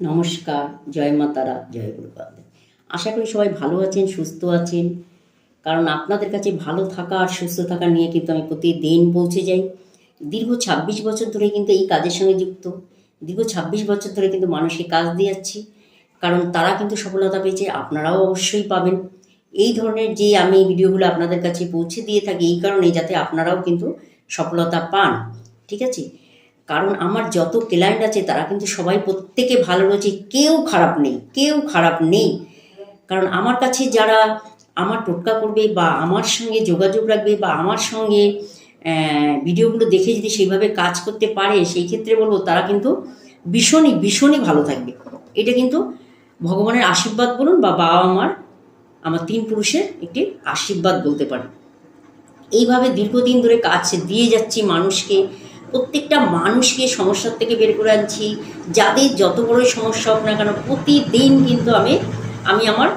নমস্কার, জয় মা তারা, জয় গুরুপাদ আশা করি সবাই ভালো আছেন, সুস্থ আছেন। কারণ আপনাদের কাছে ভালো থাকা আর সুস্থ থাকা নিয়ে কিন্তু আমি প্রতিদিন পৌঁছে যাই দীর্ঘ ছাব্বিশ বছর ধরে কিন্তু এই কাজের সঙ্গে যুক্ত। দীর্ঘ ছাব্বিশ বছর ধরে কিন্তু মানুষকে কাজ দিয়ে যাচ্ছি। কারণ তারা কিন্তু সফলতা পেয়েছে, আপনারাও অবশ্যই পাবেন। এই ধরনের যে আমি ভিডিওগুলো আপনাদের কাছে পৌঁছে দিয়ে থাকি, এই কারণে যাতে আপনারাও কিন্তু সফলতা পান। ঠিক আছে? কারণ আমার যত ক্লায়েন্ট আছে, তারা কিন্তু সবাই প্রত্যেকে ভালো রয়েছে। কেউ খারাপ নেই, কেউ খারাপ নেই। কারণ আমার কাছে যারা আমার টোটকা করবে বা আমার সঙ্গে যোগাযোগ রাখবে বা আমার সঙ্গে ভিডিওগুলো দেখে যদি সেইভাবে কাজ করতে পারে, সেই ক্ষেত্রে বলব তারা কিন্তু ভীষণই ভীষণই ভালো থাকবে। এটা কিন্তু ভগবানের আশীর্বাদ বলুন বা বাবা মার, আমার তিন পুরুষের একটি আশীর্বাদ বলতে পারেন এইভাবে দীর্ঘদিন ধরে কাজ দিয়ে যাচ্ছি মানুষকে। প্রত্যেকটা মানুষকে সমস্যার থেকে বের করে আনছি। যাদের যত বড়ই সমস্যা হোক না কেন, প্রতিদিন কিন্তু আমি আমি আমার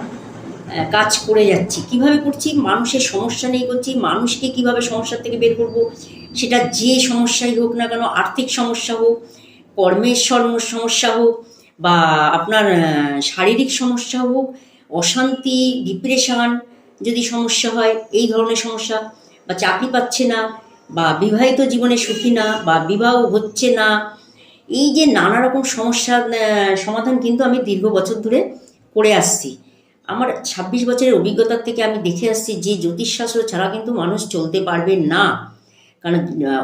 কাজ করে যাচ্ছি। কীভাবে করছি? মানুষের সমস্যা নিয়ে করছি। মানুষকে কীভাবে সমস্যার থেকে বের করব? সেটা যে সমস্যাই হোক না কেন, আর্থিক সমস্যা হোক, কর্মের সমস্যা হোক বা আপনার শারীরিক সমস্যা হোক, অশান্তি ডিপ্রেশান যদি সমস্যা হয়, এই ধরনের সমস্যা বা চাকরি পাচ্ছে না বা বিবাহিত জীবনে সুখী না বা বিবাহ হচ্ছে না, এই যে নানা রকম সমস্যার সমাধান কিন্তু আমি দীর্ঘ বছর ধরে করে আসছি। আমার ছাব্বিশ বছরের অভিজ্ঞতার থেকে আমি দেখে আসছি যে জ্যোতিষশাস্ত্র ছাড়া কিন্তু মানুষ চলতে পারবে না। কারণ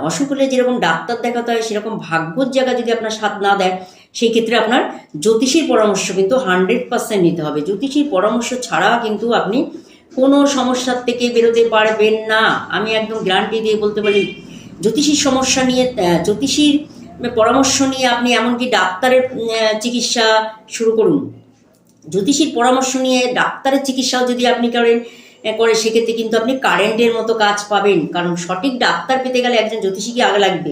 অসুখ হলে যেরকম ডাক্তার দেখাতে হয়, সেরকম ভাগ্যর জায়গা যদি আপনার সাথ না দেয়, সেই ক্ষেত্রে আপনার জ্যোতিষীর পরামর্শ কিন্তু হান্ড্রেড পার্সেন্ট নিতে হবে। জ্যোতিষীর পরামর্শ ছাড়া কিন্তু আপনি কোনো সমস্যার থেকে বেরোতে পারবেন না। আমি একদম গ্যারান্টি দিয়ে বলতে পারি, জ্যোতিষীর সমস্যা নিয়ে জ্যোতিষীর পরামর্শ নিয়ে আপনি এমনকি ডাক্তারের চিকিৎসা শুরু করুন। জ্যোতিষীর পরামর্শ নিয়ে ডাক্তারের চিকিৎসাও যদি আপনি করেন করে, সেক্ষেত্রে কিন্তু আপনি কারেন্টের মতো কাজ পাবেন। কারণ সঠিক ডাক্তার পেতে গেলে একজন জ্যোতিষীকে আগে লাগবে।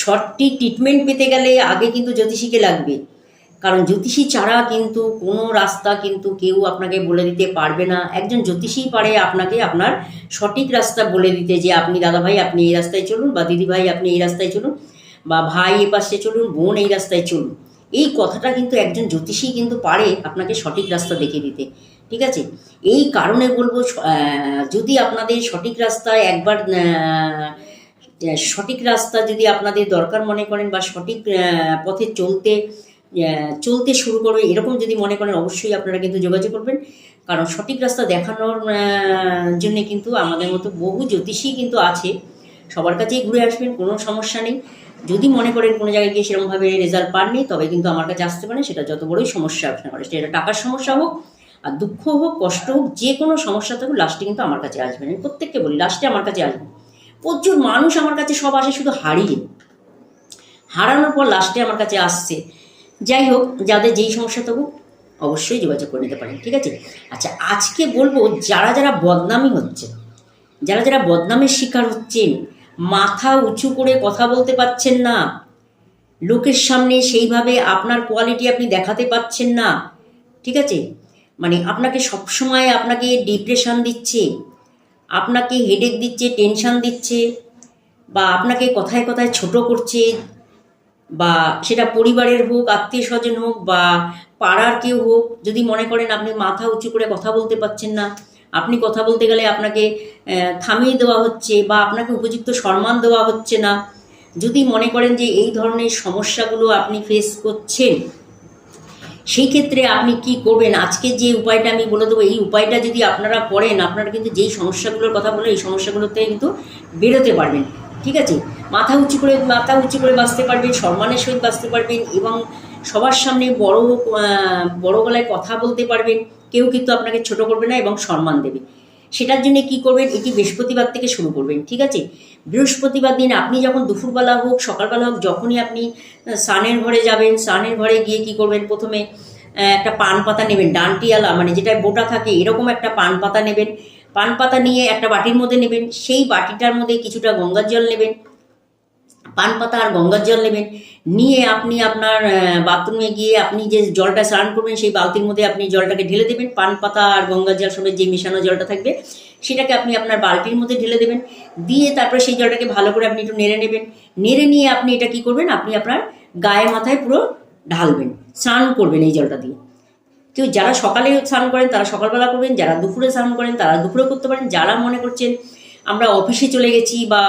সঠিক ট্রিটমেন্ট পেতে গেলে আগে কিন্তু জ্যোতিষীকে লাগবে। কারণ জ্যোতিষী ছাড়া কিন্তু কোনো রাস্তা কিন্তু কেউ আপনাকে বলে দিতে পারবে না। একজন জ্যোতিষী পারে আপনাকে আপনার সঠিক রাস্তা বলে দিতে যে আপনি দাদা ভাই আপনি এই রাস্তায় চলুন বা দিদি ভাই আপনি এই রাস্তায় চলুন বা ভাই এ পাশে চলুন, বোন এই রাস্তায় চলুন। এই কথাটা কিন্তু একজন জ্যোতিষী কিন্তু পারে আপনাকে সঠিক রাস্তা দেখিয়ে দিতে। ঠিক আছে? এই কারণে বলব যদি আপনাদের সঠিক রাস্তায় একবার সঠিক রাস্তা যদি আপনাদের দরকার মনে করেন বা সঠিক পথে চলতে চলতে শুরু করবে, এরকম যদি মনে করেন, অবশ্যই আপনারা কিন্তু যোগাযোগ করবেন। কারণ সঠিক রাস্তা দেখানোর জন্য কিন্তু আমাদের মতো বহু জ্যোতিষী কিন্তু আছে। সবার কাছেই ঘুরে আসবেন, কোনো সমস্যা নেই। যদি মনে করেন কোনো জায়গায় গিয়ে সেরকমভাবে রেজাল্ট পাননি, তবে কিন্তু আমার কাছে আসতে পারেন, সেটা যত বড়ই সমস্যা আপনার করে সেটা টাকার সমস্যা হোক, আর দুঃখ হোক, কষ্ট হোক, যে কোনো সমস্যা থাকুক লাস্টে কিন্তু আমার কাছে আসবেন। আমি প্রত্যেককে বলি লাস্টে আমার কাছে আসবেন। প্রচুর মানুষ আমার কাছে সব আসে, শুধু হারিয়ে। হারানোর পর লাস্টে আমার কাছে আসছে। যাই হোক, যাদের যেই সমস্যা তবু অবশ্যই যোগাযোগ করে নিতে পারেন, ঠিক আছে? আচ্ছা আজকে বলব, যারা যারা বদনামি হচ্ছে যারা যারা বদনামের শিকার হচ্ছেন, মাথা উঁচু করে কথা বলতে পারছেন না, লোকের সামনে সেইভাবে আপনার কোয়ালিটি আপনি দেখাতে পাচ্ছেন না, ঠিক আছে? মানে আপনাকে সবসময় আপনাকে ডিপ্রেশান দিচ্ছে, আপনাকে হেডেক দিচ্ছে টেনশন দিচ্ছে, বা আপনাকে কথায় কথায় ছোট করছে বা সেটা পরিবারের হোক আত্মীয় স্বজন হোক বা পাড়ার কেউ হোক, যদি মনে করেন আপনি মাথা উঁচু করে কথা বলতে পারছেন না, আপনি কথা বলতে গেলে আপনাকে থামিয়ে দেওয়া হচ্ছে বা আপনাকে উপযুক্ত সম্মান দেওয়া হচ্ছে না, যদি মনে করেন যে এই ধরনের সমস্যাগুলো আপনি ফেস করছেন, সেই ক্ষেত্রে আপনি কি করবেন? আজকে যে উপায়টা আমি বলে দেবো, এই উপায়টা যদি আপনারা করেন, আপনারা কিন্তু যেই সমস্যাগুলোর কথা বলেন এই সমস্যাগুলোতে কিন্তু বেরোতে পারবেন। ঠিক আছে? মাথা উঁচু করে মাথা উঁচু করে বাঁচতে পারবেন সম্মানের সহিত বাঁচতে পারবেন এবং সবার সামনে বড় বড় গলায় কথা বলতে পারবেন। কেউ কিন্তু আপনাকে ছোট করবে না এবং সম্মান দেবে। সেটার জন্য কি করবেন? এটি বৃহস্পতিবার থেকে শুরু করবেন ঠিক আছে? বৃহস্পতিবার দিন আপনি যখন দুপুরবেলা হোক সকালবেলা হোক যখনই আপনি আহ, স্নানের ঘরে যাবেন স্নানের ঘরে গিয়ে কি করবেন? প্রথমে একটা পান পাতা নেবেন ডানটিয়ালা মানে যেটা বোটা থাকে এরকম একটা পান পাতা নেবেন। পান পাতা নিয়ে একটা বাটির মধ্যে নেবেন, সেই বাটিটার মধ্যে কিছুটা গঙ্গার জল নেবেন, পান পাতা আর গঙ্গার জল নেবেন, নিয়ে আপনি আপনার বাথরুমে গিয়ে আপনি যে জলটা স্নান করবেন, সেই বালতির মধ্যে আপনি জলটাকে ঢেলে দেবেন, পান পাতা আর গঙ্গার জল সমেত যে মেশানো জলটা থাকবে, সেটাকে আপনি আপনার বালতির মধ্যে ঢেলে দেবেন, দিয়ে তারপরে সেই জলটাকে ভালো করে আপনি একটু নেড়ে নেবেন, নেড়ে নিয়ে আপনি এটা কি করবেন, আপনি আপনার গায়ে মাথায় পুরো ঢালবেন, স্নান করবেন এই জলটা দিয়ে। কেউ যারা সকালে স্নান করেন, তারা সকালবেলা করবেন, যারা দুপুরে স্নান করেন, তারা দুপুরে করতে পারেন, যারা মনে করছেন আমরা অফিসে চলে গেছি বা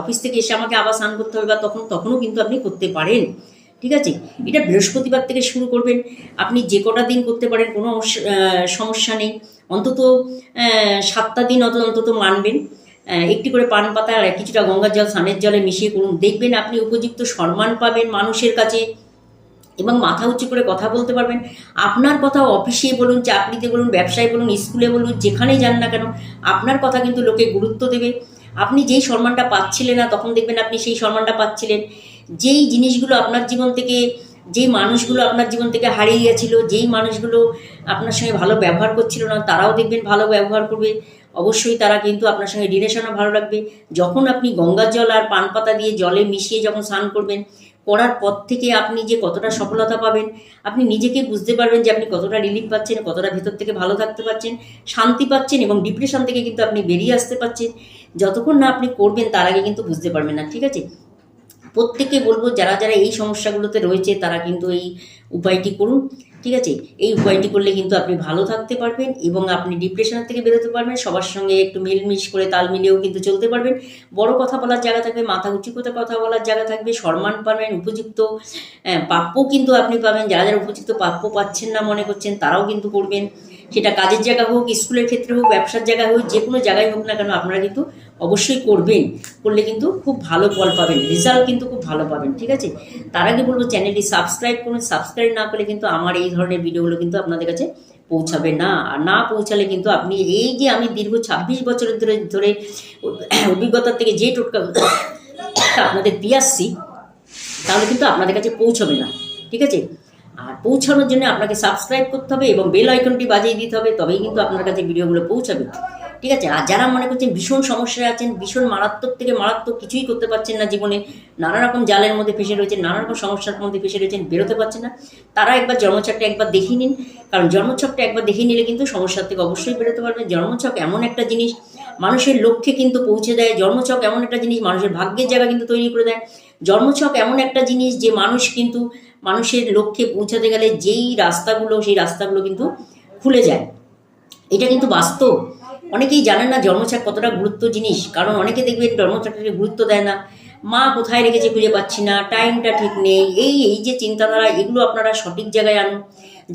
অফিস থেকে এসে আমাকে আবার স্নান করতে হবে বা তখন, তখনও কিন্তু আপনি করতে পারেন। ঠিক আছে? এটা বৃহস্পতিবার থেকে শুরু করবেন। আপনি যে কটা দিন করতে পারেন, কোনো সমস্যা নেই। অন্তত সাতটা দিন অত, অন্তত মানবেন। একটি করে পান পাতা কিছুটা গঙ্গার জল, স্নানের জলে মিশিয়ে করুন। দেখবেন আপনি উপযুক্ত সম্মান পাবেন মানুষের কাছে। এবং মাথা উঁচু করে কথা বলতে পারবেন। আপনার কথা অফিসে বলুন, চাকরিতে বলুন, ব্যবসায় বলুন, স্কুলে বলুন, যেখানেই যান না কেন, আপনার কথা কিন্তু লোকে গুরুত্ব দেবে। আপনি যেই সম্মানটা পাচ্ছিলেন না, তখন দেখবেন আপনি সেই সম্মানটা পাচ্ছিলেন। যেই জিনিসগুলো আপনার জীবন থেকে, যেই মানুষগুলো আপনার জীবন থেকে হারিয়ে গেছিল, যেই মানুষগুলো আপনার সঙ্গে ভালো ব্যবহার করছিল না, তারাও দেখবেন ভালো ব্যবহার করবে। অবশ্যই তারা কিন্তু আপনার সঙ্গে রিলেশনও ভালো রাখবে। যখন আপনি গঙ্গার জল আর পান পাতা দিয়ে জলে মিশিয়ে যখন স্নান করবেন করার পর থেকে আপনি যে কতটা সফলতা পাবেন, আপনি নিজেকে বুঝতে পারবেন যে আপনি কতটা রিলিফ পাচ্ছেন, কতটা ভেতর থেকে ভালো থাকতে পারছেন শান্তি পাচ্ছেন এবং ডিপ্রেশন থেকে কিন্তু আপনি বেরিয়ে আসতে পারছেন যতক্ষণ না আপনি করবেন, তার আগে কিন্তু বুঝতে পারবেন না, ঠিক আছে? প্রত্যেকে বলব, যারা যারা এই সমস্যাগুলোতে রয়েছে, তারা কিন্তু এই উপায়টি করুন। ঠিক আছে? এই উপায়টি করলে কিন্তু আপনি ভালো থাকতে পারবেন এবং আপনি ডিপ্রেশনের থেকে বেরোতে পারবেন সবার সঙ্গে একটু মিলমিশ করে তাল মিলিয়েও কিন্তু চলতে পারবেন। বড় কথা বলার জায়গা থাকবে মাথা উঁচু করে কথা বলার জায়গা থাকবে সম্মান পাবেন উপযুক্ত আহ, প্রাপ্য কিন্তু আপনি পাবেন। যারা যারা উপযুক্ত প্রাপ্য পাচ্ছেন না মনে করছেন তারাও কিন্তু করবেন। সেটা কাজের জায়গা হোক স্কুলের ক্ষেত্রে হোক ব্যবসার জায়গায় হোক যে কোনো জায়গায় হোক না কেন আপনারা কিন্তু অবশ্যই করবেন। করলে কিন্তু খুব ভালো ফল পাবেন। রেজাল্ট কিন্তু খুব ভালো পাবেন, ঠিক আছে? তার আগে বলব, চ্যানেলটি সাবস্ক্রাইব করুন। সাবস্ক্রাইব না করলে কিন্তু আমার এই ধরনের ভিডিওগুলো কিন্তু আপনাদের কাছে পৌঁছাবে না। আর না পৌঁছালে কিন্তু আপনি এই যে আমি দীর্ঘ ছাব্বিশ বছরের ধরে ধরে অভিজ্ঞতার থেকে যে টোটকা আপনাদের দিয়ে আসছি, তাহলে কিন্তু আপনাদের কাছে পৌঁছবে না, ঠিক আছে? আর পৌঁছানোর জন্য আপনাকে সাবস্ক্রাইব করতে হবে এবং বেল আইকনটি বাজিয়ে দিতে হবে, তবেই কিন্তু আপনার কাছে ভিডিওগুলো পৌঁছাবে। ঠিক আছে? আর যারা মনে করছেন ভীষণ সমস্যায় আছেন, ভীষণ মারাত্মক থেকে মারাত্মক কিছুই করতে পারছেন না জীবনে, নানা রকম জালের মধ্যে ফেসে রয়েছেন, নানা রকম সমস্যার মধ্যে ফেসে রয়েছেন, বেরোতে পারছেন না, তারা একবার জন্মছকটা একবার দেখে নিন, কারণ জন্মছকটা একবার দেখে নিলে কিন্তু সমস্যার থেকে অবশ্যই বেরোতে পারবেন। জন্মছক এমন একটা জিনিস, মানুষের লক্ষ্যে কিন্তু পৌঁছে দেয়, জন্মছক এমন একটা জিনিস, মানুষের ভাগ্যের জায়গা কিন্তু তৈরি করে দেয়। জন্মছক এমন একটা জিনিস যে মানুষ কিন্তু, মানুষের লক্ষ্যে পৌঁছাতে গেলে যেই রাস্তাগুলো, সেই রাস্তাগুলো কিন্তু খুলে যায়। এটা কিন্তু বাস্তব। অনেকেই জানেন না জন্মছক কতটা গুরুত্ব জিনিস, কারণ অনেকে দেখবেন জন্মছকটাকে গুরুত্ব দেয় না। মা কোথায় রেখেছে খুঁজে পাচ্ছি না টাইমটা ঠিক নেই, এই এই যে চিন্তাধারা, এগুলো আপনারা সঠিক জায়গায় আনুন।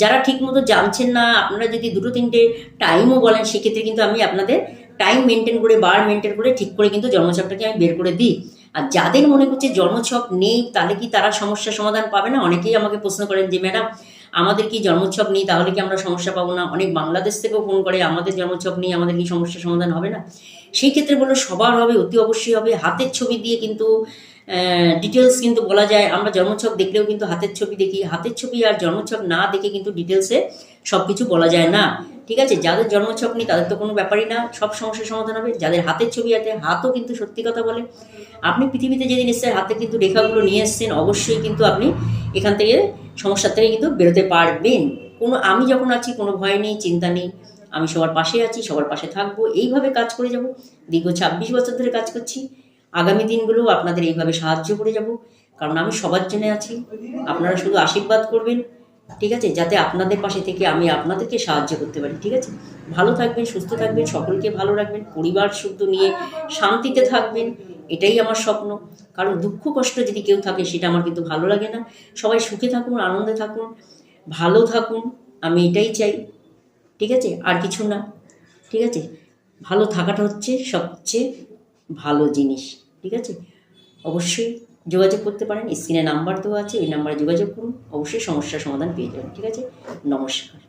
যারা ঠিকমতো জানছেন না, আপনারা যদি দুটো, তিনটে টাইমও বলেন, সেক্ষেত্রে কিন্তু আমি আপনাদের টাইম মেনটেন করে বার মেনটেন করে, ঠিক করে কিন্তু জন্মছকটাকে আমি বের করে দিই। আর যাদের মনে করছে জন্মছক নেই, তাহলে কি তারা সমস্যার সমাধান পাবে না? অনেকেই আমাকে প্রশ্ন করেন যে, ম্যাডাম আমাদের কি জন্মোৎসব নেই, তাহলে কি আমরা সমস্যা পাবো না? অনেক বাংলাদেশ থেকেও ফোন করে, আমাদের জন্মোৎসব নেই, আমাদের কি সমস্যার সমাধান হবে না? সেই ক্ষেত্রে বলল, সবার হবে, অতি অবশ্যই হবে। হাতের ছবি দিয়ে কিন্তু ডিটেলস কিন্তু বলা যায়। আমরা জন্মছক দেখলেও কিন্তু হাতের ছবি দেখি। হাতের ছবি আর জন্মছক না দেখে কিন্তু ডিটেলসে সব কিছু বলা যায় না। ঠিক আছে, যাদের জন্মছক নেই তাদের তো কোনো ব্যাপারই না, সব সমস্যার সমাধান হবে। যাদের হাতের ছবি আছে, হাতও কিন্তু সত্যি কথা বলে। আপনি পৃথিবীতে যেদিন এসছেন, হাতে কিন্তু রেখাগুলো নিয়ে এসছেন, অবশ্যই কিন্তু আপনি এখান থেকে সমস্যার থেকে কিন্তু বেরোতে পারবেন। কোনো, আমি যখন আছি, কোনো ভয় নেই, চিন্তা নেই। আমি সবার পাশে আছি, সবার পাশে থাকব, এইভাবে কাজ করে যাব। দীর্ঘ ছাব্বিশ বছর ধরে কাজ করছি। আগামী দিনগুলো আপনাদের এইভাবে সাহায্য করে যাব। কারণ আমি সবার জন্য আছি। আপনারা শুধু আশীর্বাদ করবেন। ঠিক আছে? যাতে আপনাদের পাশে থেকে আমি আপনাদেরকে সাহায্য করতে পারি, ঠিক আছে? ভালো থাকবেন, সুস্থ থাকবেন, সকলকে ভালো রাখবেন, পরিবার শুদ্ধ নিয়ে শান্তিতে থাকবেন, এটাই আমার স্বপ্ন। কারণ দুঃখ, কষ্ট যদি কেউ থাকে, সেটা আমার কিন্তু ভালো লাগে না। সবাই সুখে থাকুন, আনন্দে থাকুন, ভালো থাকুন, আমি এটাই চাই, ঠিক আছে? আর কিছু না, ঠিক আছে? ভালো থাকাটা হচ্ছে সবচেয়ে ভালো জিনিস, ঠিক আছে? অবশ্যই যোগাযোগ করতে পারেন, স্ক্রিনে নাম্বার দেওয়া আছে ওই নাম্বারে যোগাযোগ করুন, অবশ্যই সমস্যার সমাধান পেয়ে যাবেন, ঠিক আছে? নমস্কার।